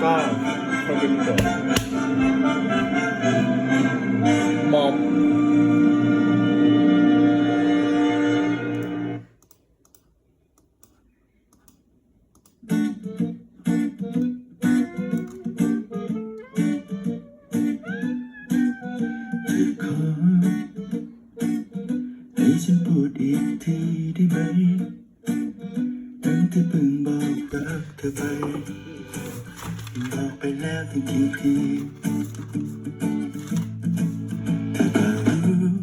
พี่ป้าคนเป็นเกิดมอมขอให้ฉันพูดอีกทีได้ไหมตั้งที่เพิ่งบอกรักเธอไป บอกไปแล้วทั้งทีทีเธอก็รู้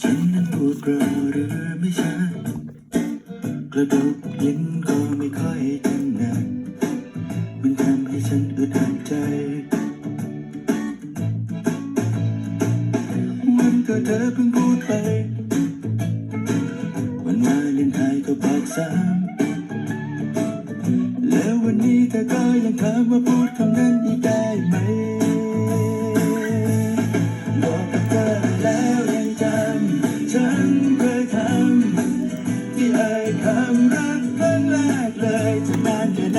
ฉันนั้นพูดรอหรือไม่ชัดกระดูกลิ้นก็ไม่ค่อยถนัดมันทำให้ฉันอึดอัดใจวันก็เธอเพิ่งพูดไป วันวาเลนไทน์ก็บอกซ้ำ ยังถามว่าพูดคำนั้นอีกได้ไหมบอกกับเธอแล้วยังจำฉันเคยทำที่เอ่ยคำรักครั้งแรกเลยจะนานแค่ไหน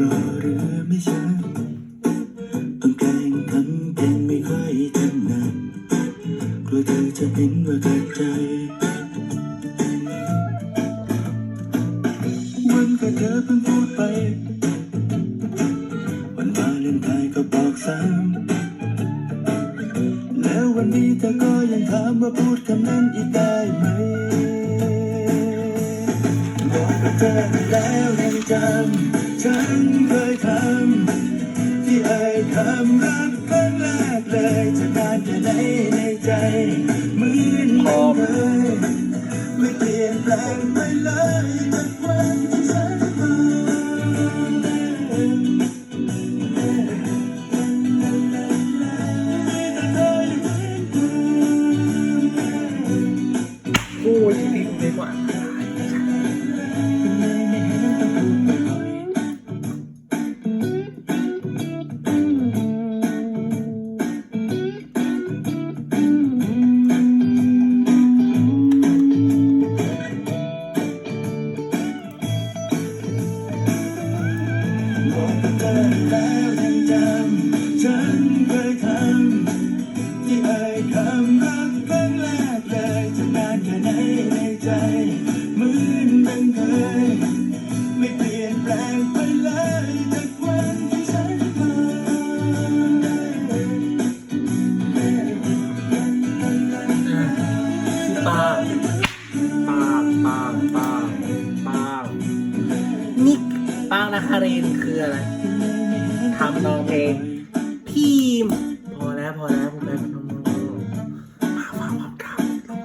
รอหรือไม่ใช่ต้องแกล้งทำเป็นไม่ค่อยถนัดกลัวเธอจะเห็นว่าขัดใจ วันก็เธอเพิ่งพูดไป วันวาเลนไทน์ก็บอกซ้ำแล้ววันนี้เธอก็ยังถามว่าพูดคำนั้นอีกได้ไหม เธอแล้วยังจำฉันเคยทำที่เอ่ยคำรักครั้งแรกเลยจะนานแค่ไหนในใจ บอกกับเธอแล้วยังจำฉันเคยทำที่เอ่ยคำรักครั้งแรกเลยจะนานแค่ไหนในใจ คารินคืออะไรทำนองเพลงพีม พอแล้วพอแล้วผมได้พนมมือมาฟังพร้อมกันลง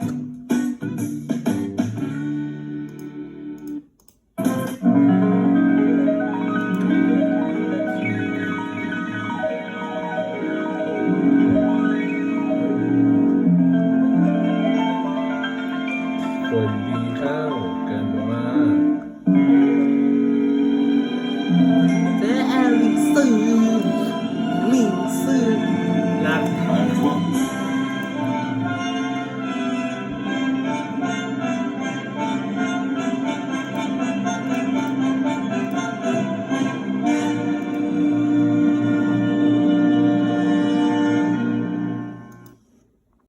คนดีเข้ากันมาก 等。